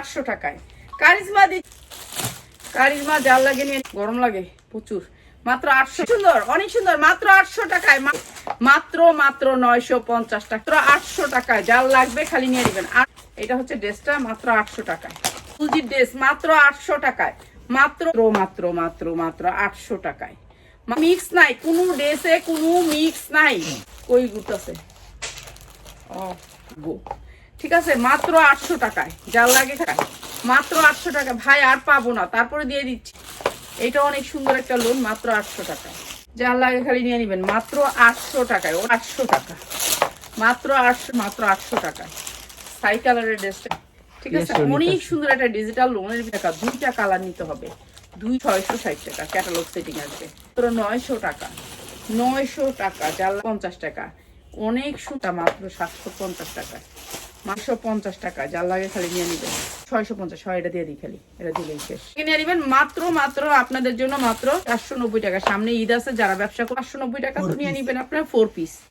আটশো টাকায়। কারিজমা দি কারিজমা জাল লাগে নিয়ে গরম লাগে, প্রচুর। মাত্র আটশো সুন্দর, অনেক সুন্দর, মাত্র আটশো টাকায়। মাত্র মাত্র নয়শো পঞ্চাশ টাকা আটশো টাকায়। জাল লাগবে, খালি নিয়ে নেবেন। আর এটা হচ্ছে ড্রেসটা, মাত্র আটশো টাকায়। ফুলজির ড্রেস, মাত্র আটশো টাকায়। মাত্র মাত্র মাত্র মাত্র আটশো টাকায়। মিক্স নাই, কোনো ড্রেসে কোনো মিক্স নাই। কই গুতাছে ও, গো। ঠিক আছে? মাত্র আটশো টাকায়। যার লাগে টাকায় মাত্র আটশো টাকা। ভাই আর পাবো না। তারপরে দিয়ে দিচ্ছি। এটা অনেক সুন্দর একটা লোন মাত্র আটশো টাকায়। যার লাগে খালি নিয়ে নেবেন। মাত্র আটশো টাকায়। ও আটশো টাকা। মাত্র আটশো মাত্র আটশো টাকায়। সাই কালারের ড্রেসটা ঠিক আছে? অনেক সুন্দর একটা ডিজিটাল লোনের টাকা দুইটা কালার নিতে হবে। দুই ছয়শো ষাট টাকা। ক্যাটালগ সেটিং আসবে। মাত্র নয়শো টাকা। নয়শো টাকা। জাল পঞ্চাশ টাকা। অনেক সুতা মাত্র সাতশো পঞ্চাশ টাকা মাত্র পঞ্চাশ টাকা যার লাগে খালি নিয়ে নেবেন ছয়শো পঞ্চাশ হয় এটা দিয়ে দিই খালি এটা দিলেই শেষ। নিয়ে নেবেন মাত্র মাত্র আপনাদের জন্য মাত্র চারশো নব্বই টাকা। সামনে ঈদ আছে যারা ব্যবসা করে পাঁচশো নব্বই টাকা তো নিয়ে নেবেন আপনার ফোর পিস